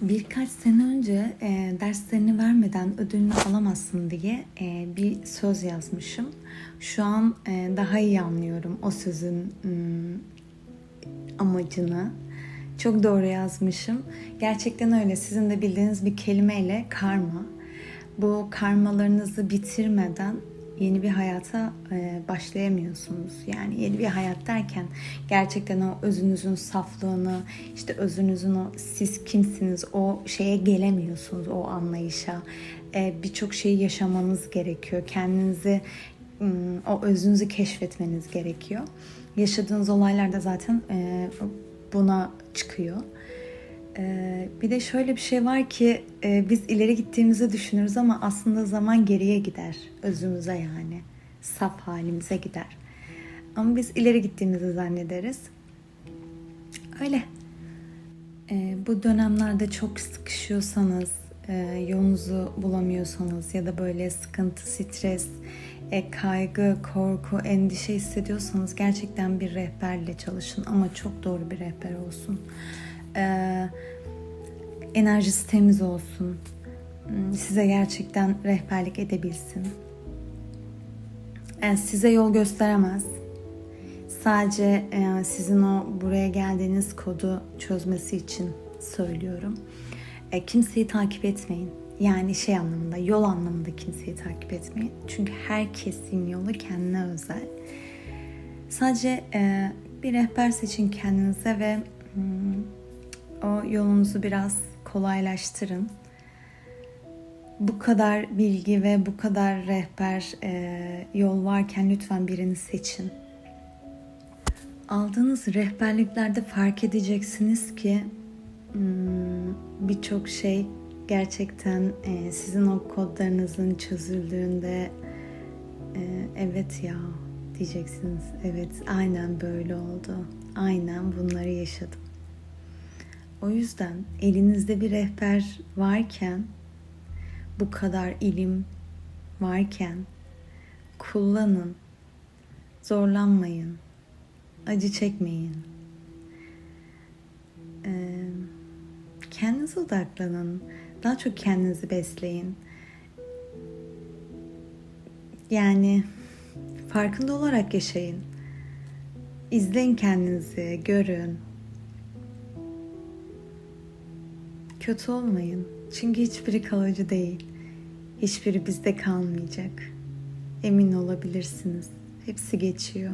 Birkaç sene önce e, derslerini vermeden ödülünü alamazsın diye e, bir söz yazmışım. Şu an e, daha iyi anlıyorum o sözün ım, amacını. Çok doğru yazmışım. Gerçekten öyle. Sizin de bildiğiniz bir kelimeyle karma. Bu karmalarınızı bitirmeden yeni bir hayata e, başlayamıyorsunuz. Yani yeni bir hayat derken gerçekten o özünüzün saflığını, işte özünüzün o siz kimsiniz o şeye gelemiyorsunuz o anlayışa. E, Birçok şeyi yaşamanız gerekiyor. Kendinizi o özünüzü keşfetmeniz gerekiyor. Yaşadığınız olaylar da zaten e, buna çıkıyor. Ee, bir de şöyle bir şey var ki e, biz ileri gittiğimizi düşünürüz ama aslında zaman geriye gider özümüze yani saf halimize gider. Ama biz ileri gittiğimizi zannederiz. Öyle. Ee, bu dönemlerde çok sıkışıyorsanız, e, yolunuzu bulamıyorsanız ya da böyle sıkıntı, stres, e, kaygı, korku, endişe hissediyorsanız gerçekten bir rehberle çalışın ama çok doğru bir rehber olsun. Ee, enerjisi temiz olsun. Hmm, Size gerçekten rehberlik edebilsin. Yani size yol gösteremez. Sadece e, sizin o buraya geldiğiniz kodu çözmesi için söylüyorum. E, kimseyi takip etmeyin. Yani şey anlamında, yol anlamında kimseyi takip etmeyin. Çünkü herkesin yolu kendine özel. Sadece e, bir rehber seçin kendinize ve hmm, o yolunuzu biraz kolaylaştırın. Bu kadar bilgi ve bu kadar rehber e, yol varken lütfen birini seçin. Aldığınız rehberliklerde fark edeceksiniz ki hmm, birçok şey gerçekten e, sizin o kodlarınızın çözüldüğünde e, evet ya diyeceksiniz. Evet aynen böyle oldu. Aynen bunları yaşadım. O yüzden elinizde bir rehber varken, bu kadar ilim varken kullanın. Zorlanmayın. Acı çekmeyin. Ee, kendinize odaklanın. Daha çok kendinizi besleyin. Yani farkında olarak yaşayın. İzleyin kendinizi, görün. Kötü olmayın. Çünkü hiçbiri kalıcı değil. Hiçbiri bizde kalmayacak. Emin olabilirsiniz. Hepsi geçiyor.